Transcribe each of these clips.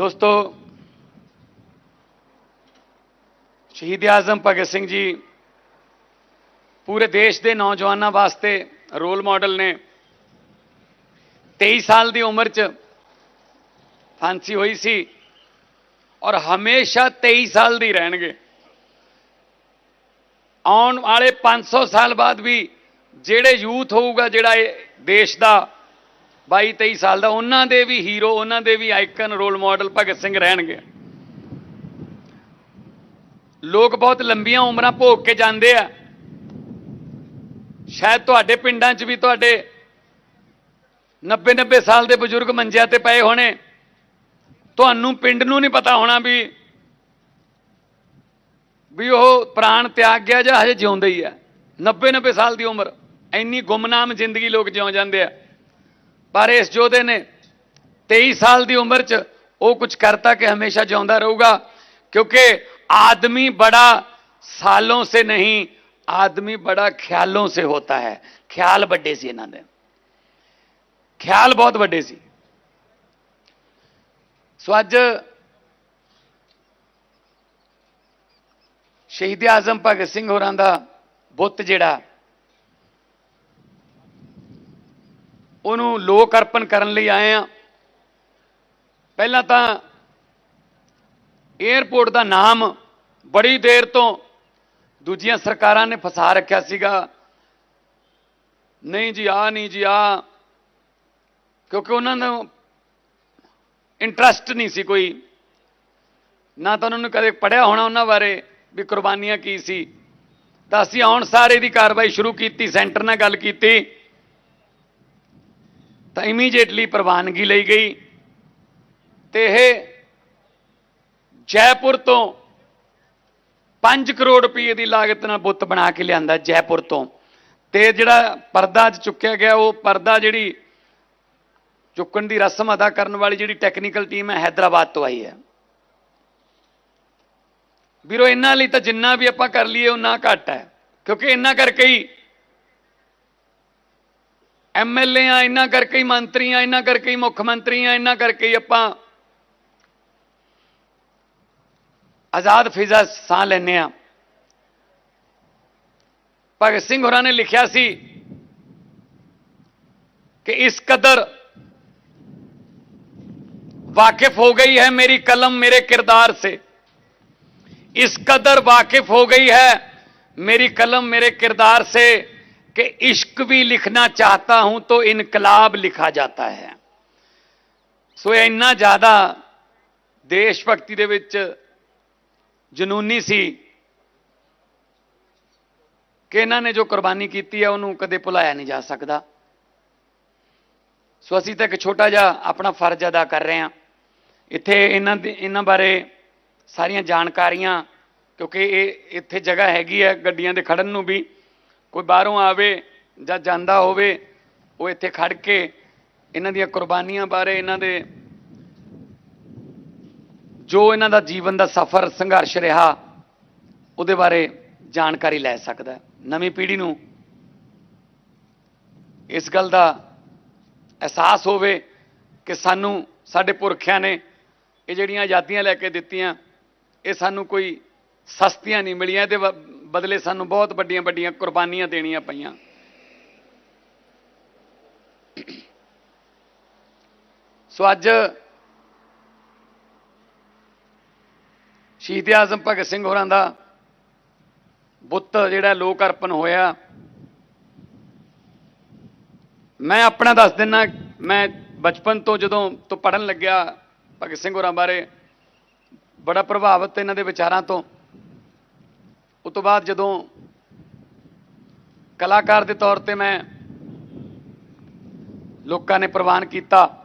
ਦੋਸਤੋ, ਸ਼ਹੀਦ ਆਜ਼ਮ ਭਗਤ ਸਿੰਘ ਜੀ ਪੂਰੇ ਦੇਸ਼ ਦੇ ਨੌਜਵਾਨਾਂ ਵਾਸਤੇ ਰੋਲ ਮਾਡਲ ਨੇ। 23 ਸਾਲ ਦੀ ਉਮਰ 'ਚ ਫਾਂਸੀ ਹੋਈ ਸੀ ਔਰ ਹਮੇਸ਼ਾ 23 ਸਾਲ ਦੀ ਰਹਿਣਗੇ। ਆਉਣ ਵਾਲੇ 500 ਸਾਲ ਬਾਅਦ ਵੀ ਜਿਹੜੇ ਯੂਥ ਹੋਊਗਾ, ਜਿਹੜਾ ਇਹ ਦੇਸ਼ ਦਾ 22 23 ਸਾਲ ਦਾ, ਉਹਨਾਂ ਦੇ ਵੀ ਹੀਰੋ ਉਹਨਾਂ ਦੇ ਵੀ icon role model Bhagat Singh ਰਹਿਣਗੇ। ਲੋਕ ਬਹੁਤ ਲੰਬੀਆਂ ਉਮਰਾਂ ਭੋਗ ਕੇ ਜਾਂਦੇ ਆ। ਸ਼ਾਇਦ ਤੁਹਾਡੇ ਪਿੰਡਾਂ 'ਚ ਵੀ ਤੁਹਾਡੇ 90 90 ਸਾਲ ਦੇ ਬਜ਼ੁਰਗ ਮੰਜਿਆਂ ਤੇ ਪਏ ਹੋਣੇ। ਤੁਹਾਨੂੰ ਪਿੰਡ ਨੂੰ ਨਹੀਂ ਪਤਾ ਹੋਣਾ ਵੀ ਵੀ ਉਹ ਪ੍ਰਾਣ ਤਿਆਗ ਗਿਆ ਜਾਂ ਹਜੇ ਜਿਉਂਦਾ ਹੀ ਹੈ 90 90 ਸਾਲ ਦੀ ਉਮਰ, ਇੰਨੀ ਗੁੰਮਨਾਮ ਜ਼ਿੰਦਗੀ ਲੋਕ ਜਿਉਂ ਜਾਂਦੇ ਆ। ਪਰ ਇਸ ਯੋਧੇ ਨੇ 23 ਸਾਲ ਦੀ ਉਮਰ 'ਚ ਉਹ ਕੁਝ ਕਰਤਾ ਕਿ ਹਮੇਸ਼ਾ ਜਿਉਂਦਾ ਰਹੂਗਾ क्योंकि आदमी बड़ा सालों से नहीं आदमी बड़ा ख्यालों से होता है ख्याल ਵੱਡੇ ਸੀ ਇਹਨਾਂ ਦੇ ਖਿਆਲ ਬਹੁਤ ਵੱਡੇ ਸੀ ਸੋ ਅੱਜ ਸ਼ਹੀਦ ਆਜ਼ਮ ਭਗਤ ਸਿੰਘ ਹੋਰਾਂ ਦਾ ਬੁੱਤ ਉਹਨੂੰ ਲੋਕ ਅਰਪਣ ਕਰਨ ਲਈ ਆਏ ਆ ਪਹਿਲਾਂ ਤਾਂ 에ਅਰਪੋਰਟ ਦਾ ਨਾਮ ਬੜੀ ਦੇਰ ਤੋਂ ਦੂਜੀਆਂ ਸਰਕਾਰਾਂ ਨੇ ਫਸਾ ਰੱਖਿਆ ਸੀਗਾ। ਨਹੀਂ ਜੀ ਆ ਨਹੀਂ ਜੀ ਆ ਕਿਉਂਕਿ ਉਹਨਾਂ ਨੂੰ ਇੰਟਰਸਟ ਨਹੀਂ ਸੀ ਕੋਈ। ਨਾ ਤਾਂ ਉਹਨਾਂ ਨੂੰ ਕਦੇ ਪੜਿਆ ਹੋਣਾ ਉਹਨਾਂ ਬਾਰੇ ਵੀ ਕੁਰਬਾਨੀਆਂ ਕੀ ਸੀ। ਤਾਂ ਅਸੀਂ ਆਉਣ ਸਾਰੇ ਦੀ ਕਾਰਵਾਈ ਸ਼ੁਰੂ ਕੀਤੀ, ਸੈਂਟਰ ਨਾਲ ਗੱਲ ਕੀਤੀ। ਤਾਂ ਇਮੀਡੀਏਟਲੀ ਪ੍ਰਵਾਨਗੀ ਲਈ ਗਈ ਤੇ ਇਹ ਜੈਪੁਰ ਤੋਂ 5 ਕਰੋੜ ਰੁਪਏ ਦੀ ਲਾਗਤ ਨਾਲ ਬੁੱਤ ਬਣਾ ਕੇ ਲਿਆਂਦਾ ਜੈਪੁਰ ਤੋਂ। ਤੇ ਜਿਹੜਾ ਪਰਦਾ ਅੱਜ ਚੁੱਕਿਆ ਗਿਆ, ਉਹ ਪਰਦਾ ਜਿਹੜੀ ਚੁੱਕਣ ਦੀ ਰਸਮ ਅਦਾ ਕਰਨ ਵਾਲੀ ਜਿਹੜੀ ਟੈਕਨੀਕਲ ਟੀਮ ਹੈ ਹైదరాబాద్ ਤੋਂ ਆਈ ਹੈ। ਵੀਰੋ, ਇਹਨਾਂ ਲਈ ਤਾਂ ਜਿੰਨਾ ਵੀ ਆਪਾਂ ਕਰ ਲਈਏ ਉਹਨਾਂ ਘੱਟ ਹੈ। ਕਿਉਂਕਿ ਇਹਨਾਂ ਕਰਕੇ ਹੀ ਐਮਐਲਏ ਆ ਇਹਨਾਂ ਕਰਕੇ ਹੀ ਮੰਤਰੀ ਆ ਇਹਨਾਂ ਕਰਕੇ ਹੀ ਮੁੱਖ ਮੰਤਰੀ ਆ ਇਹਨਾਂ ਕਰਕੇ ਹੀ ਆਪਾਂ ਆਜ਼ਾਦ ਫਿਜ਼ਾ ਸਾਹ ਲੈਨੇ ਆ ਭਗਤ ਸਿੰਘ ਹੋਰਾਂ ਨੇ ਲਿਖਿਆ ਸੀ ਕਿ ਇਸ ਕਦਰ वाकिफ हो गई है मेरी कलम मेरे किरदार से इस कदर वाकिफ हो गई है मेरी कलम मेरे किरदार से कि इश्क भी लिखना चाहता हूं तो इनकलाब लिखा जाता है ਸੋ ਇਹ ਇੰਨਾ ਜ਼ਿਆਦਾ ਦੇਸ਼ ਭਗਤੀ ਦੇ ਵਿੱਚ ਜਨੂਨੀ ਸੀ ਕਿ ਇਹਨਾਂ ਨੇ ਜੋ ਕੁਰਬਾਨੀ ਕੀਤੀ ਹੈ ਉਹਨੂੰ ਕਦੇ ਭੁਲਾਇਆ ਨਹੀਂ ਜਾ ਸਕਦਾ ਸੋ ਅਸੀਂ ਤਾਂ ਇੱਕ ਛੋਟਾ ਜਿਹਾ ਆਪਣਾ ਫਰਜ਼ ਅਦਾ ਕਰ ਰਹੇ ਹਾਂ ਇੱਥੇ ਇਹਨਾਂ ਦੇ ਇਹਨਾਂ ਬਾਰੇ ਸਾਰੀਆਂ ਜਾਣਕਾਰੀਆਂ ਕਿਉਂਕਿ ਇਹ ਇੱਥੇ ਜਗ੍ਹਾ ਹੈਗੀ ਹੈ ਗੱਡੀਆਂ ਦੇ ਖੜਨ ਨੂੰ ਵੀ ਕੋਈ ਬਾਹਰੋਂ ਆਵੇ ਜਾਂ ਜਾਂਦਾ ਹੋਵੇ, ਉਹ ਇੱਥੇ ਖੜ ਕੇ ਇਹਨਾਂ ਦੀਆਂ ਕੁਰਬਾਨੀਆਂ ਬਾਰੇ ਇਹਨਾਂ ਦੇ ਜੋ ਇਹਨਾਂ ਦਾ ਜੀਵਨ ਦਾ ਸਫ਼ਰ, ਸੰਘਰਸ਼ ਰਿਹਾ, ਉਹਦੇ ਬਾਰੇ ਜਾਣਕਾਰੀ ਲੈ ਸਕਦਾ ਨਵੀਂ ਪੀੜ੍ਹੀ ਨੂੰ ਇਸ ਗੱਲ ਦਾ ਅਹਿਸਾਸ ਹੋਵੇ ਕਿ ਸਾਨੂੰ, ਸਾਡੇ ਪੁਰਖਿਆਂ ਨੇ ਇਹ ਜਿਹੜੀਆਂ ਆਜ਼ਾਦੀਆਂ ਲੈ ਕੇ ਦਿੱਤੀਆਂ, ਇਹ ਸਾਨੂੰ ਕੋਈ ਸਸਤੀਆਂ ਨਹੀਂ ਮਿਲੀਆਂ, ਇਹਦੇ ਬਦਲੇ ਸਾਨੂੰ ਬਹੁਤ ਵੱਡੀਆਂ ਵੱਡੀਆਂ ਕੁਰਬਾਨੀਆਂ ਦੇਣੀਆਂ ਪਈਆਂ। ਸੋ ਅੱਜ ਸ਼ਹੀਦ ਆਜ਼ਮ ਭਗਤ ਸਿੰਘ ਹੋਰਾਂ ਦਾ ਬੁੱਤ ਜਿਹੜਾ ਲੋਕ ਅਰਪਣ ਹੋਇਆ। ਮੈਂ ਆਪਣਾ ਦੱਸ ਦਿੰਨਾ, ਮੈਂ ਬਚਪਨ ਤੋਂ ਜਦੋਂ ਤੋਂ ਪੜਨ ਲੱਗਿਆ ਭਗਤ ਸਿੰਘ ਹੋਰਾਂ ਬਾਰੇ, ਬੜਾ ਪ੍ਰਭਾਵਿਤ ਇਹਨਾਂ ਦੇ ਵਿਚਾਰਾਂ ਤੋਂ। ਉਸ ਤੋਂ ਬਾਅਦ ਜਦੋਂ ਕਲਾਕਾਰ ਦੇ ਤੌਰ ਤੇ ਮੈਂ ਲੋਕਾਂ ਨੇ ਪ੍ਰਵਾਨ ਕੀਤਾ,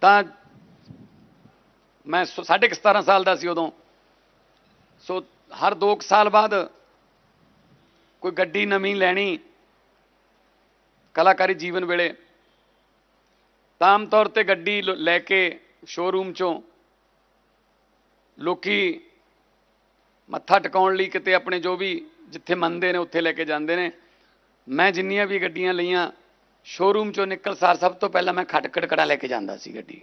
ਤਾਂ ਮੈਂ ਸ- ਸਾਢੇ ਕੁ 17 ਸਾਲ ਦਾ ਸੀ ਉਦੋਂ। ਸੋ ਹਰ 2 ਸਾਲ ਬਾਅਦ ਕੋਈ ਗੱਡੀ ਨਵੀਂ ਲੈਣੀ ਕਲਾਕਾਰੀ ਜੀਵਨ ਵੇਲੇ, ਤਾਂ ਆਮ ਤੌਰ ਤੇ ਗੱਡੀ ਲੈ ਕੇ ਸ਼ੋਰੂਮ ਚੋਂ ਲੋਕੀ ਮੱਥਾ ਟਿਕਾਉਣ ਲਈ ਕਿਤੇ ਆਪਣੇ ਜੋ ਵੀ ਜਿੱਥੇ ਮੰਨਦੇ ਨੇ, ਉੱਥੇ ਲੈ ਕੇ ਜਾਂਦੇ ਨੇ। ਮੈਂ ਜਿੰਨੀਆਂ ਵੀ ਗੱਡੀਆਂ ਲਈਆਂ ਸ਼ੋਰੂਮ ਚੋਂ ਨਿਕਲ ਸਾਰ ਸਭ ਤੋਂ ਪਹਿਲਾਂ ਮੈਂ ਖਟਕੜਕੜਾ ਲੈ ਕੇ ਜਾਂਦਾ ਸੀ ਗੱਡੀ।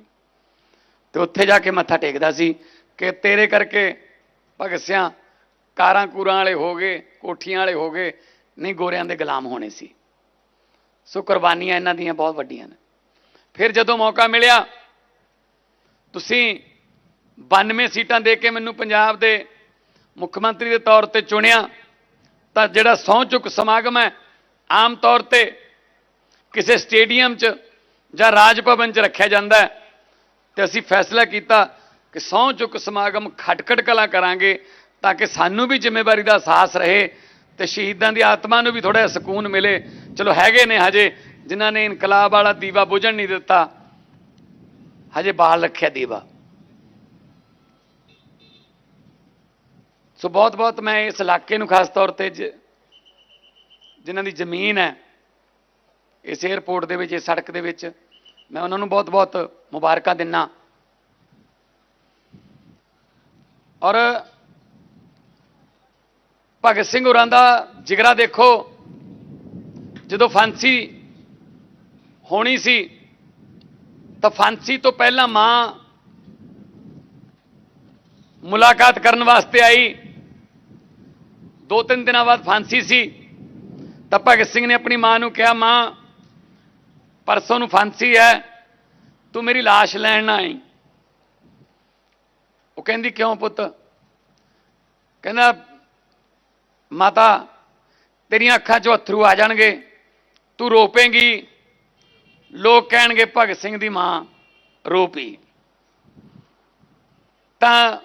ਤੇ ਉੱਥੇ ਜਾ ਕੇ ਮੱਥਾ ਟੇਕਦਾ ਸੀ ਕਿ ਤੇਰੇ ਕਰਕੇ ਭਗਤ ਸਿਆਂ ਕਾਰਾਂ ਕੂਰਾਂ ਵਾਲੇ ਹੋ ਗਏ, ਕੋਠੀਆਂ ਵਾਲੇ ਹੋ ਗਏ, ਨਹੀਂ ਗੋਰਿਆਂ ਦੇ ਗੁਲਾਮ ਹੋਣੇ ਸੀ। ਸੋ ਕੁਰਬਾਨੀਆਂ ਇਹਨਾਂ ਦੀਆਂ ਬਹੁਤ ਵੱਡੀਆਂ ਨੇ। ਫਿਰ ਜਦੋਂ ਮੌਕਾ ਮਿਲਿਆ, ਤੁਸੀਂ 92 ਸੀਟਾਂ ਦੇ ਕੇ ਮੈਨੂੰ ਪੰਜਾਬ ਦੇ ਮੁੱਖ ਮੰਤਰੀ ਦੇ ਤੌਰ ਤੇ ਚੁਣਿਆ, ਤਾਂ ਜਿਹੜਾ ਸਹੁੰ ਚੁੱਕ ਸਮਾਗਮ ਹੈ, ਆਮ ਤੌਰ ਤੇ ਕਿਸੇ ਸਟੇਡੀਅਮ 'ਚ ਜਾਂ ਰਾਜ ਭਵਨ 'ਚ ਰੱਖਿਆ ਜਾਂਦਾ ਹੈ। ਤੇ ਅਸੀਂ ਫੈਸਲਾ ਕੀਤਾ ਕਿ ਸਹੁੰ ਚੁੱਕ ਸਮਾਗਮ ਖਟਖਟ ਕਲਾ ਕਰਾਂਗੇ, ਤਾਂ ਕਿ ਸਾਨੂੰ ਵੀ ਜ਼ਿੰਮੇਵਾਰੀ ਦਾ ਅਹਿਸਾਸ ਰਹੇ ਤੇ ਸ਼ਹੀਦਾਂ ਦੀ ਆਤਮਾ ਨੂੰ ਵੀ ਥੋੜਾ ਸਕੂਨ ਮਿਲੇ। ਚਲੋ, ਹੈਗੇ ਨੇ ਹਜੇ, ਜਿਨ੍ਹਾਂ ਨੇ ਇਨਕਲਾਬ ਵਾਲਾ ਦੀਵਾ ਬੁਝਣ ਨਹੀਂ ਦਿੱਤਾ, ਹਜੇ ਬਾਲ ਰੱਖਿਆ ਦੀਵਾ। ਸੋ ਬਹੁਤ ਬਹੁਤ ਮੈਂ ਇਸ ਇਲਾਕੇ ਨੂੰ ਖਾਸ ਤੌਰ ਤੇ ਜਿਨ੍ਹਾਂ ਦੀ ਜ਼ਮੀਨ ਹੈ, ਇਸ 에ਅਰਪੋਰਟ ਦੇ ਵਿੱਚ, ਇਸ ਸੜਕ ਦੇ ਵਿੱਚ, ਮੈਂ ਉਹਨਾਂ ਨੂੰ ਬਹੁਤ ਬਹੁਤ ਮੁਬਾਰਕਾਂ ਦਿੰਨਾ। ਔਰ ਭਗਤ ਸਿੰਘ ਹੋਰਾਂ ਦਾ ਜਿਗਰਾ ਦੇਖੋ, ਜਦੋਂ ਫਾਂਸੀ ਹੋਣੀ ਸੀ, ਤਾਂ ਫਾਂਸੀ ਤੋਂ ਪਹਿਲਾਂ ਮਾਂ ਮੁਲਾਕਾਤ ਕਰਨ ਵਾਸਤੇ ਆਈ। ਦੋ ਤਿੰਨ ਦਿਨਾਂ ਬਾਅਦ ਫਾਂਸੀ ਸੀ। ਤਾਂ ਭਗਤ ਸਿੰਘ ਨੇ ਆਪਣੀ ਮਾਂ ਨੂੰ ਕਿਹਾ, ਮਾਂ, ਪਰਸੋਂ ਨੂੰ ਫਾਂਸੀ ਹੈ। ਤੂੰ ਮੇਰੀ লাশ ਲੈਣ ਨਾ ਆਈ। ਉਹ ਕਹਿੰਦੀ, ਕਿਉਂ ਪੁੱਤ? ਕਹਿੰਦਾ, ਮਾਤਾ, ਤੇਰੀਆਂ ਅੱਖਾਂ 'ਚੋਂ ਅਥਰੂ ਆ ਜਾਣਗੇ। ਤੂੰ ਰੋਪੇਂਗੀ। ਲੋਕ ਕਹਿਣਗੇ, ਭਗਤ ਸਿੰਘ ਦੀ ਮਾਂ ਰੋਪੀ। ਤਾਂ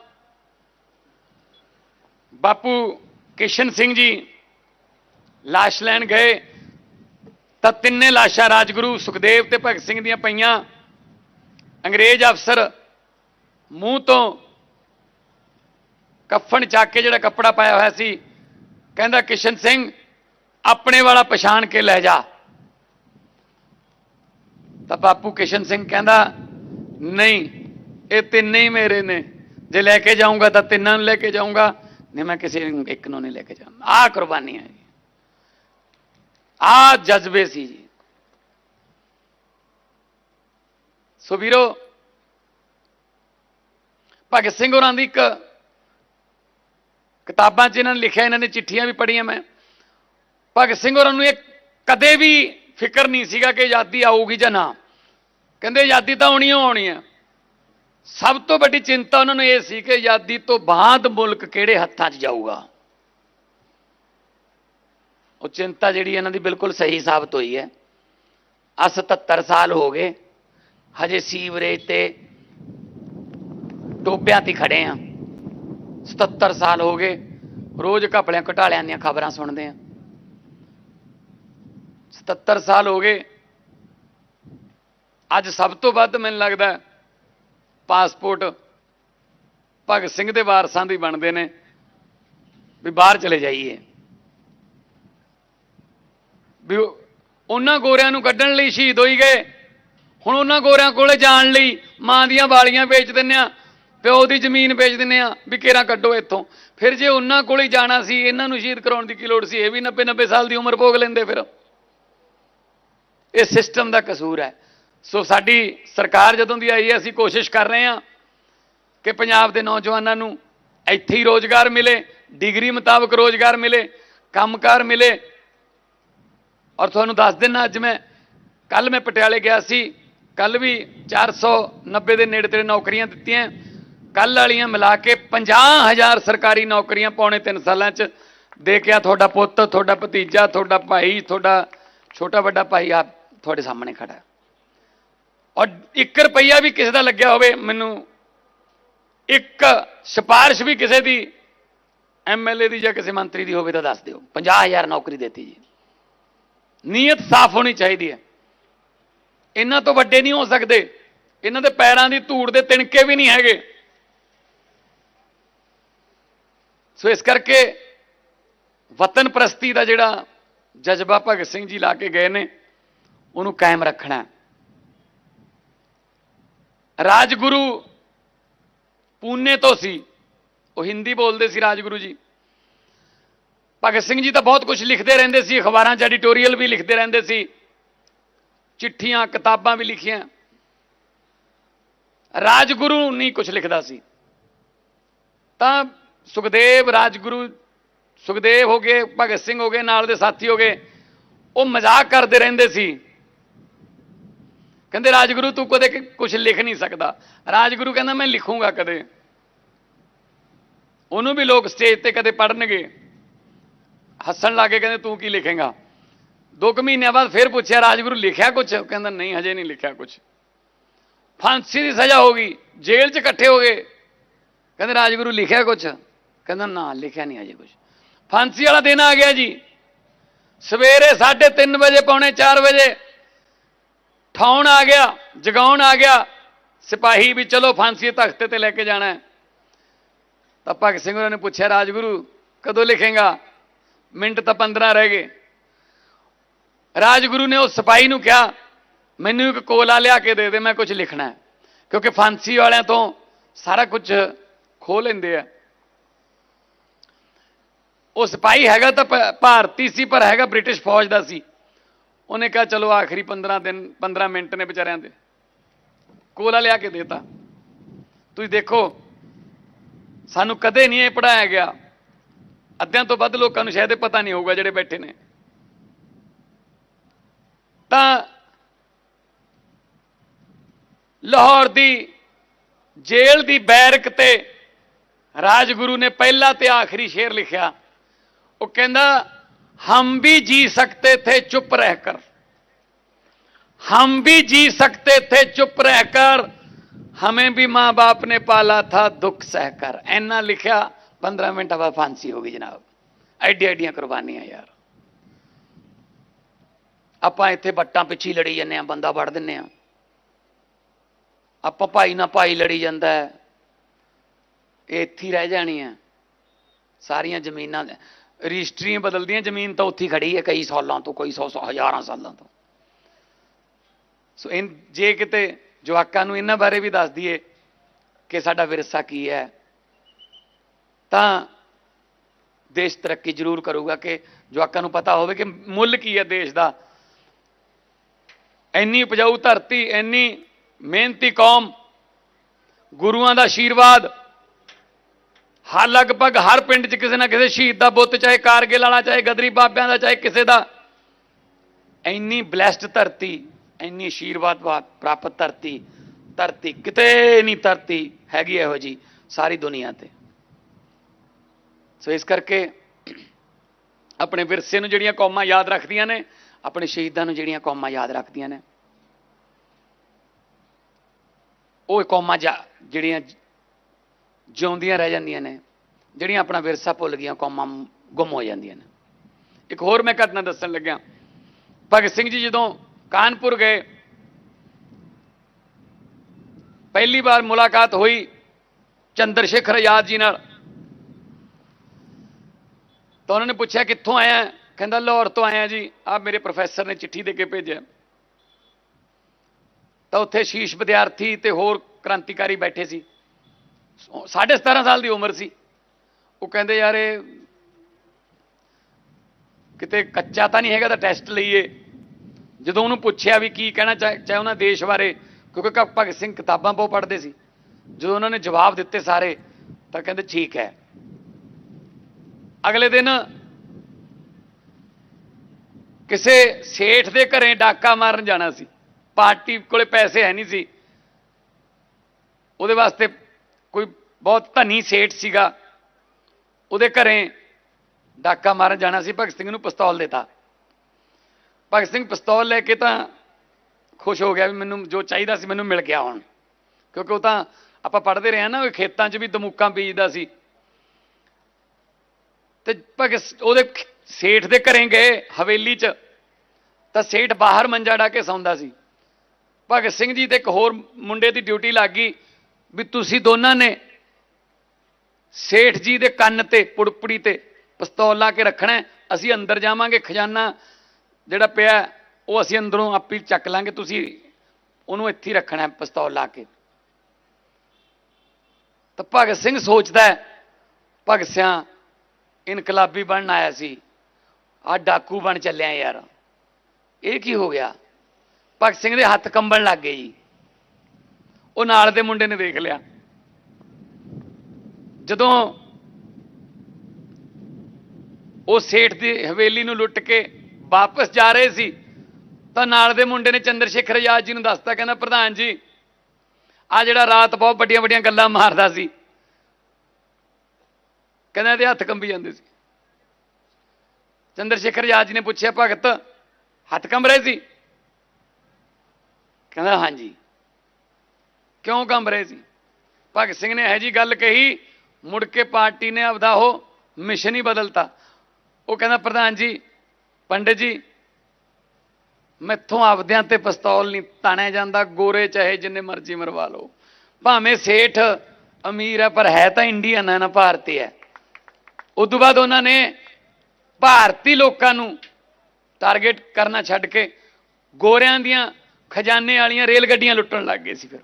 ਬਾਪੂ ਕਿਸ਼ਨ ਸਿੰਘ ਜੀ ਲਾਸ਼ ਲੈਣ ਗਏ ਤਾਂ ਤਿੰਨੇ ਲਾਸ਼ਾਂ ਰਾਜਗੁਰੂ ਸੁਖਦੇਵ ਤੇ ਭਗਤ ਸਿੰਘ ਦੀਆਂ ਪਈਆਂ। ਅੰਗਰੇਜ਼ ਅਫਸਰ ਮੂੰਹ ਤੋਂ ਕਫਨ ਚੱਕ ਕੇ ਜਿਹੜਾ ਕੱਪੜਾ ਪਾਇਆ ਹੋਇਆ ਸੀ, ਕਹਿੰਦਾ, ਕਿਸ਼ਨ ਸਿੰਘ, ਆਪਣੇ ਵਾਲਾ ਪਛਾਣ ਕੇ ਲੈ ਜਾ। ਤਾਂ ਬਾਪੂ ਕਿਸ਼ਨ ਸਿੰਘ ਕਹਿੰਦਾ, ਨਹੀਂ, ਇਹ ਤਿੰਨੇ ਹੀ ਮੇਰੇ ਨੇ। ਜੇ ਲੈ ਕੇ ਜਾਊਂਗਾ ਤਾਂ ਤਿੰਨਾਂ ਨੂੰ ਲੈ ਕੇ ਜਾਊਂਗਾ। ਨਹੀਂ, ਮੈਂ ਕਿਸੇ ਨੂੰ ਇੱਕ ਨੂੰ ਨਹੀਂ ਲੈ ਕੇ ਜਾਣਾ ਆਹ ਕੁਰਬਾਨੀਆਂ ਹੈ ਆ ਜਜ਼ਬੇ ਸੀ ਜੀ। ਸੋ ਵੀਰੋ, ਭਗਤ ਸਿੰਘ ਹੋਰਾਂ ਦੀ ਇੱਕ ਕਿਤਾਬਾਂ 'ਚ ਇਹਨਾਂ ਨੇ ਲਿਖਿਆ, ਇਹਨਾਂ ਨੇ ਚਿੱਠੀਆਂ ਵੀ ਪੜ੍ਹੀਆਂ ਮੈਂ। ਭਗਤ ਸਿੰਘ ਹੋਰਾਂ ਨੂੰ ਇਹ ਕਦੇ ਵੀ ਫਿਕਰ ਨਹੀਂ ਸੀਗਾ ਕਿ ਆਜ਼ਾਦੀ ਆਊਗੀ ਜਾਂ ਨਾ। ਕਹਿੰਦੇ ਆਜ਼ਾਦੀ ਤਾਂ ਆਉਣੀ ਓ ਆਉਣੀ ਆ। ਸਭ ਤੋਂ ਵੱਡੀ ਚਿੰਤਾ ਉਹਨਾਂ ਨੂੰ ਇਹ ਸੀ ਕਿ ਆਜ਼ਾਦੀ ਤੋਂ ਬਾਅਦ ਮੁਲਕ ਕਿਹੜੇ ਹੱਥਾਂ 'ਚ ਜਾਊਗਾ। ਉਹ ਚਿੰਤਾ ਜਿਹੜੀ ਇਹਨਾਂ ਦੀ ਬਿਲਕੁਲ ਸਹੀ ਸਾਬਤ ਹੋਈ ਹੈ। ਆ 77 ਸਾਲ ਹੋ ਗਏ, ਹਜੇ ਸੀਵਰੇਜ ਤੇ ਟੋਬਿਆਂ ਤੇ ਖੜੇ ਆ 77 ਸਾਲ ਹੋ ਗਏ, ਰੋਜ਼ ਘਪਲਿਆਂ ਘਟਾਲਿਆਂ ਦੀਆਂ ਖਬਰਾਂ ਸੁਣਦੇ ਆ 77 ਸਾਲ ਹੋ ਗਏ, ਅੱਜ ਸਭ ਤੋਂ ਵੱਧ ਮੈਨੂੰ ਲੱਗਦਾ ਪਾਸਪੋਰਟ ਭਗਤ ਸਿੰਘ ਦੇ ਵਾਰਸਾਂ ਦੀ ਬਣਦੇ ਨੇ ਵੀ ਬਾਹਰ ਚਲੇ ਜਾਈਏ। ਵੀ ਉਹਨਾਂ ਗੋਰਿਆਂ ਨੂੰ ਕੱਢਣ ਲਈ ਸ਼ਹੀਦ ਹੋਈ ਗਏ। ਹੁਣ ਉਹਨਾਂ ਗੋਰਿਆਂ ਕੋਲੇ ਜਾਣ ਲਈ ਮਾਂ ਦੀਆਂ ਵਾਲੀਆਂ ਵੇਚ ਦਿੰਨੇ ਆ ਪਿਓ ਦੀ ਜ਼ਮੀਨ ਵੇਚ ਦਿੰਨੇ ਆ ਵੀ ਕੇਰਾ ਕੱਢੋ ਇੱਥੋਂ। ਫਿਰ ਜੇ ਉਹਨਾਂ ਕੋਲੇ ਹੀ ਜਾਣਾ ਸੀ, ਇਹਨਾਂ ਨੂੰ ਸ਼ਹੀਦ ਕਰਾਉਣ ਦੀ ਕੀ ਲੋੜ ਸੀ? ਇਹ ਵੀ 90 90 ਸਾਲ ਦੀ ਉਮਰ ਭੋਗ ਲੈਂਦੇ ਫਿਰ। ਇਹ ਸਿਸਟਮ ਦਾ ਕਸੂਰ ਹੈ। ਸੋ ਸਾਡੀ ਸਰਕਾਰ ਜਦੋਂ ਦੀ ਆਈ ਹੈ, ਅਸੀਂ ਕੋਸ਼ਿਸ਼ ਕਰ ਰਹੇ ਹਾਂ ਕਿ ਪੰਜਾਬ ਦੇ ਨੌਜਵਾਨਾਂ ਨੂੰ ਇੱਥੇ ਹੀ ਰੋਜ਼ਗਾਰ ਮਿਲੇ, ਡਿਗਰੀ ਮੁਤਾਬਕ ਰੋਜ਼ਗਾਰ ਮਿਲੇ, ਕੰਮਕਾਰ ਮਿਲੇ। ਔਰ ਤੁਹਾਨੂੰ ਦੱਸ ਦਿੰਨਾ ਅੱਜ ਮੈਂ ਕੱਲ ਮੈਂ ਪਟਿਆਲੇ ਗਿਆ ਸੀ ਕੱਲ ਵੀ 490 ਦੇ ਨੇੜੇ ਤੇੜੇ ਨੌਕਰੀਆਂ ਦਿੱਤੀਆਂ। ਕੱਲ ਵਾਲੀਆਂ ਮਿਲਾ ਕੇ 50000 ਸਰਕਾਰੀ ਨੌਕਰੀਆਂ ਪੌਣੇ 3 ਸਾਲਾਂ 'ਚ ਦੇ ਕੇ ਆ ਤੁਹਾਡਾ ਪੁੱਤ, ਤੁਹਾਡਾ ਭਤੀਜਾ, ਤੁਹਾਡਾ ਭਾਈ, ਤੁਹਾਡਾ ਛੋਟਾ ਵੱਡਾ ਭਾਈ ਆ ਤੁਹਾਡੇ ਸਾਹਮਣੇ ਖੜਾ ਔਰ 1 ਰੁਪਈਆ ਵੀ ਕਿਸੇ ਦਾ ਲੱਗਿਆ ਹੋਵੇ, ਮੈਨੂੰ ਇੱਕ ਸਿਫਾਰਿਸ਼ ਵੀ ਕਿਸੇ ਦੀ ਐਮਐਲਏ ਦੀ ਜਾਂ ਕਿਸੇ ਮੰਤਰੀ ਦੀ ਹੋਵੇ ਤਾਂ ਦੱਸ ਦਿਓ। 50000 ਨੌਕਰੀ ਦਿੱਤੀ ਜੀ। ਨੀਅਤ ਸਾਫ਼ ਹੋਣੀ ਚਾਹੀਦੀ ਹੈ। ਇਹਨਾਂ ਤੋਂ ਵੱਡੇ ਨਹੀਂ ਹੋ ਸਕਦੇ। ਇਹਨਾਂ ਦੇ ਪੈਰਾਂ ਦੀ ਧੂੜ ਦੇ ਤਿਣਕੇ ਵੀ ਨਹੀਂ ਹੈਗੇ। ਸੋ ਇਸ ਕਰਕੇ ਵਤਨ ਪ੍ਰਸਤੀ ਦਾ ਜਿਹੜਾ ਜਜ਼ਬਾ ਭਗਤ ਸਿੰਘ ਜੀ ਲਾ ਕੇ ਗਏ ਨੇ, ਉਹਨੂੰ ਕਾਇਮ ਰੱਖਣਾ ਰਾਜਗੁਰੂ ਪੂਨੇ ਤੋਂ ਸੀ। ਉਹ ਹਿੰਦੀ ਬੋਲਦੇ ਸੀ ਰਾਜਗੁਰੂ ਜੀ। ਭਗਤ ਸਿੰਘ ਜੀ ਤਾਂ ਬਹੁਤ ਕੁਝ ਲਿਖਦੇ ਰਹਿੰਦੇ ਸੀ, ਅਖਬਾਰਾਂ 'ਚ ਐਡੀਟੋਰੀਅਲ ਵੀ ਲਿਖਦੇ ਰਹਿੰਦੇ ਸੀ, ਚਿੱਠੀਆਂ, ਕਿਤਾਬਾਂ ਵੀ ਲਿਖੀਆਂ। ਰਾਜਗੁਰੂ ਨਹੀਂ ਕੁਝ ਲਿਖਦਾ ਸੀ। ਤਾਂ ਸੁਖਦੇਵ, ਰਾਜਗੁਰੂ ਸੁਖਦੇਵ ਹੋ ਗਏ, ਭਗਤ ਸਿੰਘ ਹੋ ਗਏ, ਨਾਲ ਦੇ ਸਾਥੀ ਹੋ ਗਏ, ਉਹ ਮਜ਼ਾਕ ਕਰਦੇ ਰਹਿੰਦੇ ਸੀ। ਕਹਿੰਦੇ, ਰਾਜਗੁਰੂ, ਤੂੰ ਕਦੇ ਕੁਝ ਲਿਖ ਨਹੀਂ ਸਕਦਾ। ਰਾਜਗੁਰੂ ਕਹਿੰਦਾ, ਮੈਂ ਲਿਖੂੰਗਾ ਕਦੇ। ਉਹਨੂੰ ਵੀ ਲੋਕ ਸਟੇਜ ਤੇ ਕਦੇ ਪੜਨਗੇ ਹੱਸਣ ਲੱਗੇ, ਕਹਿੰਦੇ, ਤੂੰ ਕੀ ਲਿਖੇਗਾ? ਦੋ ਕੁ ਮਹੀਨਿਆਂ ਬਾਅਦ ਫਿਰ ਪੁੱਛਿਆ, ਰਾਜਗੁਰੂ, ਲਿਖਿਆ ਕੁਝ ਕਹਿੰਦਾ, ਨਹੀਂ, ਹਜੇ ਨਹੀਂ ਲਿਖਿਆ ਕੁਝ ਫਾਂਸੀ ਦੀ ਸਜ਼ਾ ਹੋ ਗਈ। ਜੇਲ੍ਹ 'ਚ ਇਕੱਠੇ ਹੋ ਗਏ। ਕਹਿੰਦੇ, ਰਾਜਗੁਰੂ, ਲਿਖਿਆ ਕੁਝ ਕਹਿੰਦਾ, ਨਾ, ਲਿਖਿਆ ਨਹੀਂ ਹਜੇ ਕੁਝ ਫਾਂਸੀ ਵਾਲਾ ਦਿਨ ਆ ਗਿਆ ਜੀ। ਸਵੇਰੇ 3:30 ਵਜੇ, ਪੌਣੇ 4 ਵਜੇ ਠਾਉਣ ਆ ਗਿਆ, ਜਗਾਉਣ ਆ ਗਿਆ, ਸਿਪਾਹੀ ਵੀ ਚਲੋ ਫਾਂਸੀ ਦੇ ਤਖਤੇ ਤੇ ਲੈ ਕੇ ਜਾਣਾ ਹੈ। ਤਾਂ ਭਗਤ ਸਿੰਘ ਉਹਨਾਂ ਨੇ ਪੁੱਛਿਆ, ਰਾਜਗੁਰੂ, ਕਦੋਂ ਲਿਖੇਗਾ? ਮਿੰਟ ਤਾਂ 15 ਰਹਿ ਗਏ। ਰਾਜਗੁਰੂ ਨੇ ਉਸ ਸਿਪਾਹੀ ਨੂੰ ਕਿਹਾ, ਮੈਨੂੰ ਇੱਕ ਕੋਲਾ ਲਿਆ ਕੇ ਦੇ ਦੇ, ਮੈਂ ਕੁਝ ਲਿਖਣਾ ਹੈ। ਕਿਉਂਕਿ ਫਾਂਸੀ ਵਾਲਿਆਂ ਤੋਂ ਸਾਰਾ ਕੁਝ ਖੋ ਲੈਂਦੇ ਆ। ਉਹ ਸਿਪਾਹੀ ਹੈਗਾ ਤਾਂ ਭਾਰਤੀ ਸੀ, ਪਰ ਹੈਗਾ ਬ੍ਰਿਟਿਸ਼ ਫੌਜ ਦਾ ਸੀ। ਉਹਨੇ ਕਿਹਾ, ਚਲੋ ਆਖਰੀ 15 ਦਿਨ 15 ਮਿੰਟ ਨੇ ਵਿਚਾਰਿਆਂ ਦੇ। ਕੋਲਾ ਲਿਆ ਕੇ ਦੇਤਾ। ਤੁਸੀਂ ਦੇਖੋ, ਸਾਨੂੰ ਕਦੇ ਨਹੀਂ ਇਹ ਪੜਾਇਆ ਗਿਆ। ਅੱਧਿਆਂ ਤੋਂ ਵੱਧ ਲੋਕਾਂ ਨੂੰ ਸ਼ਾਇਦ ਇਹ ਪਤਾ ਨਹੀਂ ਹੋਊਗਾ ਜਿਹੜੇ ਬੈਠੇ ਨੇ। ਤਾਂ ਲਾਹੌਰ ਦੀ ਜੇਲ੍ਹ ਦੀ ਬੈਰਕ ਤੇ ਰਾਜਗੁਰੂ ਨੇ ਪਹਿਲਾ ਤੇ ਆਖਰੀ ਸ਼ੇਰ ਲਿਖਿਆ। ਉਹ ਕਹਿੰਦਾ हम भी जी सकते थे चुप रहकर हम भी जी सकते थे चुप रहकर हमें भी मां बाप ने पाला था दुख सहकर ऐना लिखा पंद्रह मिनट अब फांसी होगी जनाब ਐਡੀ ਐਡੀਆਂ ਕੁਰਬਾਨੀਆਂ ਯਾਰ ਆਪਾਂ ਇੱਥੇ ਬੱਟਾਂ ਪਿੱਛੇ ਲੜੀ ਜੰਨੇ ਆ ਬੰਦਾ ਵੜ ਦਿੰਨੇ ਆ ਆਪਾਂ ਭਾਈ ਨਾ ਭਾਈ ਲੜੀ ਜਾਂਦਾ ਇਹ ਇੱਥੇ ਰਹਿ ਜਾਣੀ ਆ ਸਾਰੀਆਂ ਜ਼ਮੀਨਾਂ ਰਜਿਸਟਰੀਆਂ ਬਦਲਦੀਆਂ, ਜ਼ਮੀਨ ਤਾਂ ਉੱਥੇ ਹੀ ਖੜੀ ਹੈ ਕਈ ਸਾਲਾਂ ਤੋਂ, ਕਈ ਸੌ ਸੌ, ਹਜ਼ਾਰਾਂ ਸਾਲਾਂ ਤੋਂ। ਸੋ ਇਨ ਜੇ ਕਿਤੇ ਜਵਾਕਾਂ ਨੂੰ ਇਹਨਾਂ ਬਾਰੇ ਵੀ ਦੱਸ ਦਈਏ ਕਿ ਸਾਡਾ ਵਿਰਸਾ ਕੀ ਹੈ, ਤਾਂ ਦੇਸ਼ ਤਰੱਕੀ ਜ਼ਰੂਰ ਕਰੂਗਾ ਕਿ ਜਵਾਕਾਂ ਨੂੰ ਪਤਾ ਹੋਵੇ ਕਿ ਮੁੱਲ ਕੀ ਹੈ ਦੇਸ਼ ਦਾ। ਇੰਨੀ ਉਪਜਾਊ ਧਰਤੀ, ਇੰਨੀ ਮਿਹਨਤੀ ਕੌਮ, ਗੁਰੂਆਂ ਦਾ ਆਸ਼ੀਰਵਾਦ ਹਰ ਲਗਭਗ ਹਰ ਪਿੰਡ 'ਚ ਕਿਸੇ ਨਾ ਕਿਸੇ ਸ਼ਹੀਦ ਦਾ ਬੁੱਤ, ਚਾਹੇ ਕਾਰਗਿਲ ਵਾਲਾ, ਚਾਹੇ ਗਦਰੀ ਬਾਬਿਆਂ ਦਾ, ਚਾਹੇ ਕਿਸੇ ਦਾ, ਇੰਨੀ ਬਲੈਸਡ ਧਰਤੀ, ਇੰਨੀ ਆਸ਼ੀਰਵਾਦ ਪ੍ਰਾਪਤ ਧਰਤੀ ਧਰਤੀ ਕਿਤੇ ਨਹੀਂ ਧਰਤੀ ਹੈਗੀ ਇਹੋ ਜੀ, ਸਾਰੀ ਦੁਨੀਆ ਤੇ। ਸੋ ਇਸ ਕਰਕੇ ਆਪਣੇ ਵਿਰਸੇ ਨੂੰ ਜਿਹੜੀਆਂ ਕੌਮਾਂ ਯਾਦ ਰੱਖਦੀਆਂ ਨੇ, ਆਪਣੇ ਸ਼ਹੀਦਾਂ ਨੂੰ ਜਿਹੜੀਆਂ ਕੌਮਾਂ ਯਾਦ ਰੱਖਦੀਆਂ ਨੇ, ਉਹ ਕੌਮਾਂ ਜਾ- ਜਿਹੜੀਆਂ ਜਿਉਂਦੀਆਂ ਰਹਿ ਜਾਂਦੀਆਂ ਨੇ, ਜਿਹੜੀਆਂ ਆਪਣਾ ਵਿਰਸਾ ਭੁੱਲ ਗਈਆਂ, ਕੌਮਾਂ ਗੁੰਮ ਹੋ ਜਾਂਦੀਆਂ ਨੇ। ਇੱਕ ਹੋਰ ਮੈਂ ਘਟਨਾ ਦੱਸਣ ਲੱਗਿਆ। ਭਗਤ ਸਿੰਘ ਜੀ ਜਦੋਂ ਕਾਨਪੁਰ ਗਏ, ਪਹਿਲੀ ਵਾਰ ਮੁਲਾਕਾਤ ਹੋਈ ਚੰਦਰ ਸ਼ੇਖਰ ਆਜ਼ਾਦ ਜੀ ਨਾਲ। ਤਾਂ ਉਹਨਾਂ ਨੇ ਪੁੱਛਿਆ, ਕਿੱਥੋਂ ਆਇਆ? ਕਹਿੰਦਾ, ਲਾਹੌਰ ਤੋਂ ਆਇਆ ਜੀ। ਆ ਮੇਰੇ ਪ੍ਰੋਫੈਸਰ ਨੇ ਚਿੱਠੀ ਦੇ ਕੇ ਭੇਜਿਆ। ਤਾਂ ਉੱਥੇ ਸ਼ੀਸ਼ ਵਿਦਿਆਰਥੀ ਤੇ ਹੋਰ ਕ੍ਰਾਂਤੀਕਾਰੀ ਬੈਠੇ ਸੀ। ਸਾਢੇ 17 ਸਾਲ ਦੀ ਉਮਰ ਸੀ। ਉਹ ਕਹਿੰਦੇ, ਯਾਰ ਇਹ ਕਿਤੇ ਕੱਚਾ ਤਾਂ ਨਹੀਂ ਹੈਗਾ ਤਾਂ ਟੈਸਟ ਲਈਏ। ਜਦੋਂ ਉਹਨੂੰ ਪੁੱਛਿਆ ਵੀ ਕੀ ਕਹਿਣਾ ਚਾਹ, ਚਾਹੇ ਉਹਨਾਂ ਦੇਸ਼ ਬਾਰੇ, ਕਿਉਂਕਿ ਭਗਤ ਸਿੰਘ ਕਿਤਾਬਾਂ ਬਹੁਤ ਪੜ੍ਹਦੇ ਸੀ। ਜਦੋਂ ਉਹਨਾਂ ਨੇ ਜਵਾਬ ਦਿੱਤੇ ਸਾਰੇ, ਤਾਂ ਕਹਿੰਦੇ, ਠੀਕ ਹੈ। ਅਗਲੇ ਦਿਨ ਕਿਸੇ ਸੇਠ ਦੇ ਘਰੇ ਡਾਕਾ ਮਾਰਨ ਜਾਣਾ ਸੀ। ਪਾਰਟੀ ਕੋਲੇ ਪੈਸੇ ਹੈ ਨਹੀਂ ਸੀ। ਉਹਦੇ ਵਾਸਤੇ ਕੋਈ ਬਹੁਤ ਧਨੀ ਸੇਠ ਸੀਗਾ, ਉਹਦੇ ਘਰੇ ਡਾਕਾ ਮਾਰਨ ਜਾਣਾ ਸੀ, ਭਗਤ ਸਿੰਘ ਨੂੰ ਪਿਸਤੌਲ ਦਿੱਤਾ। ਭਗਤ ਸਿੰਘ ਪਿਸਤੌਲ ਲੈ ਕੇ ਤਾਂ ਖੁਸ਼ ਹੋ ਗਿਆ ਵੀ ਮੈਨੂੰ ਜੋ ਚਾਹੀਦਾ ਸੀ ਮੈਨੂੰ ਮਿਲ ਗਿਆ ਹੁਣ। ਕਿਉਂਕਿ ਉਹ ਤਾਂ ਆਪਾਂ ਪੜ੍ਹਦੇ ਰਹੇ ਹਾਂ ਨਾ, ਉਹ ਖੇਤਾਂ 'ਚ ਵੀ ਦਮੂਕਾਂ ਬੀਜਦਾ ਸੀ। ਤੇ ਭਗਤ ਉਹਦੇ ਸੇਠ ਦੇ ਘਰੇ ਗਏ ਹਵੇਲੀ 'ਚ, ਤਾਂ ਸੇਠ ਬਾਹਰ ਮੰਜਾ ਢਾ ਕੇ ਸੌਂਦਾ ਸੀ। ਭਗਤ ਸਿੰਘ ਜੀ ਤੇ ਇੱਕ ਹੋਰ ਮੁੰਡੇ ਦੀ ਡਿਊਟੀ ਲੱਗ ਗਈ ਵੀ ਤੁਸੀਂ ਦੋਨਾਂ ਨੇ ਸੇਠ ਜੀ ਦੇ ਕੰਨ ਤੇ, ਪੁੜਪੜੀ ਤੇ ਪਿਸਤੌਲ ਲਾ ਕੇ ਰੱਖਣਾ ਅਸੀਂ ਅੰਦਰ ਜਾਵਾਂਗੇ, ਖਜ਼ਾਨਾ ਜਿਹੜਾ ਪਿਆ ਉਹ ਅਸੀਂ ਅੰਦਰੋਂ ਆਪੇ ਚੱਕ ਲਾਂਗੇ। ਤੁਸੀਂ ਉਹਨੂੰ ਇੱਥੇ ਹੀ ਰੱਖਣਾ ਹੈ, ਪਿਸਤੌਲ ਲਾ ਕੇ। ਤਾਂ ਭਗਤ ਸਿੰਘ ਸੋਚਦਾ ਭਗਤ ਸਿਆਂ, ਇਨਕਲਾਬੀ ਬਣਨ ਆਇਆ ਸੀ। ਆ ਡਾਕੂ ਬਣ ਚੱਲਿਆ ਯਾਰ। ਇਹ ਕੀ ਹੋ ਗਿਆ? ਭਗਤ ਸਿੰਘ ਦੇ ਹੱਥ ਕੰਬਣ ਲੱਗ ਗਏ ਜੀ। ਉਹ ਨਾਲ ਦੇ ਮੁੰਡੇ ਨੇ ਦੇਖ ਲਿਆ। ਜਦੋਂ ਉਹ ਸੇਠ ਦੀ ਹਵੇਲੀ ਨੂੰ ਲੁੱਟ ਕੇ ਵਾਪਸ ਜਾ ਰਹੇ ਸੀ, ਤਾਂ ਨਾਲ ਦੇ ਮੁੰਡੇ ਨੇ ਚੰਦਰ ਸ਼ੇਖਰ ਆਜ਼ਾਦ ਜੀ ਨੂੰ ਦੱਸਤਾ, ਕਹਿੰਦਾ, ਪ੍ਰਧਾਨ ਜੀ ਆ ਜਿਹੜਾ ਰਾਤ ਬਹੁਤ ਵੱਡੀਆਂ ਵੱਡੀਆਂ ਗੱਲਾਂ ਮਾਰਦਾ ਸੀ। ਕਹਿੰਦਾ, ਇਹਦੇ ਹੱਥ ਕੰਬੀ ਜਾਂਦੇ ਸੀ। ਚੰਦਰ ਸ਼ੇਖਰ ਆਜ਼ਾਦ ਜੀ ਨੇ ਪੁੱਛਿਆ, ਭਗਤ, ਹੱਥ ਕੰਬ ਰਹੇ ਸੀ? ਕਹਿੰਦਾ, ਹਾਂਜੀ। ਕਿਉਂ ਕੰਬ ਰਹੇ ਸੀ? ਭਗਤ ਸਿੰਘ ਨੇ ਇਹ ਜੀ ਗੱਲ ਕਹੀ, ਮੁੜ ਕੇ ਪਾਰਟੀ ਨੇ ਆਪਦਾ ਉਹ ਮਿਸ਼ਨ ਹੀ ਬਦਲਤਾ। ਉਹ ਕਹਿੰਦਾ, ਪ੍ਰਧਾਨ ਜੀ, ਪੰਡਿਤ ਜੀ, ਮੈਥੋਂ ਆਪਦਿਆਂ ਤੇ ਪਿਸਤੌਲ ਨਹੀਂ ਤਾਣਿਆ ਜਾਂਦਾ, ਗੋਰੇ ਚਾਹੇ ਜਿੰਨੇ ਮਰਜ਼ੀ ਮਰਵਾ ਲਓ। ਭਾਵੇਂ ਸੇਠ ਅਮੀਰ ਹੈ, ਪਰ ਹੈ ਤਾਂ ਇੰਡੀਅਨ ਹੈ, ਨਾ ਭਾਰਤੀ ਹੈ। ਉਸ ਤੋਂ ਬਾਅਦ ਉਹਨਾਂ ਨੇ ਭਾਰਤੀ ਲੋਕਾਂ ਨੂੰ ਟਾਰਗੇਟ ਕਰਨਾ ਛੱਡ ਕੇ ਗੋਰਿਆਂ ਦੀਆਂ ਖਜ਼ਾਨੇ ਵਾਲੀਆਂ ਰੇਲ ਗੱਡੀਆਂ ਲੁੱਟਣ ਲੱਗ ਗਏ ਸੀ ਫਿਰ।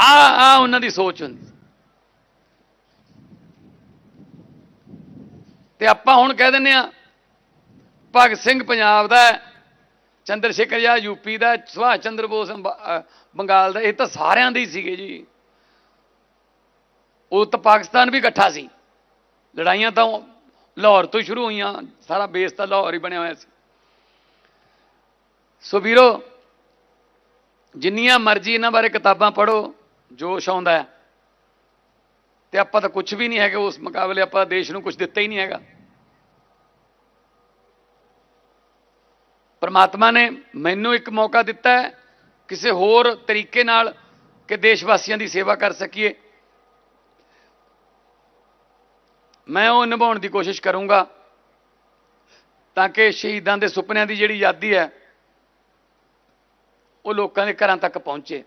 ਆ ਆ ਉਹਨਾਂ ਦੀ ਸੋਚ ਹੁੰਦੀ ਸੀ। ਤੇ ਆਪਾਂ ਹੁਣ ਕਹਿ ਦਿੰਦੇ ਆ, ਭਗਤ ਸਿੰਘ ਪੰਜਾਬ ਦਾ ਚੰਦਰ ਸ਼ੇਖਰ ਆਜ਼ਾਦ ਯੂਪੀ ਦਾ ਸੁਭਾਸ਼ ਚੰਦਰ ਬੋਸ ਅੰਬ- ਬੰਗਾਲ ਦਾ ਇਹ ਤਾਂ ਸਾਰਿਆਂ ਦੇ ਹੀ ਸੀਗੇ ਜੀ। ਉਹ ਤਾਂ ਪਾਕਿਸਤਾਨ ਵੀ ਇਕੱਠਾ ਸੀ। ਲੜਾਈਆਂ ਤਾਂ ਲਾਹੌਰ ਤੋਂ ਹੀ ਸ਼ੁਰੂ ਹੋਈਆਂ, ਸਾਰਾ ਬੇਸ ਤਾਂ ਲਾਹੌਰ ਹੀ ਬਣਿਆ ਹੋਇਆ ਸੀ। ਸੋ ਵੀਰੋ, ਜਿੰਨੀਆਂ ਮਰਜ਼ੀ ਇਹਨਾਂ ਬਾਰੇ ਕਿਤਾਬਾਂ ਪੜ੍ਹੋ ਜੋਸ਼ ਆਉਂਦਾ ਹੈ। ਤੇ ਆਪਾਂ ਤਾਂ ਕੁਝ ਵੀ ਨਹੀਂ ਹੈਗੇ, ਉਸ ਮੁਕਾਬਲੇ ਆਪਾਂ ਦੇਸ਼ ਨੂੰ ਕੁਝ ਦਿੱਤਾ ਹੀ ਨਹੀਂ ਹੈਗਾ। ਪਰਮਾਤਮਾ ਨੇ ਮੈਨੂੰ ਇੱਕ ਮੌਕਾ ਦਿੱਤਾ ਹੈ, ਕਿਸੇ ਹੋਰ ਤਰੀਕੇ ਨਾਲ ਕਿ ਦੇਸ਼ ਵਾਸੀਆਂ ਦੀ ਸੇਵਾ ਕਰ ਸਕੀਏ। ਮੈਂ ਉਹ ਨਿਭਾਉਣ ਦੀ ਕੋਸ਼ਿਸ਼ ਕਰੂੰਗਾ, ਤਾਂ ਕਿ ਸ਼ਹੀਦਾਂ ਦੇ ਸੁਪਨਿਆਂ ਦੀ ਜਿਹੜੀ ਯਾਦੀ ਹੈ, ਉਹ ਲੋਕਾਂ ਦੇ ਘਰਾਂ ਤੱਕ ਪਹੁੰਚੇ।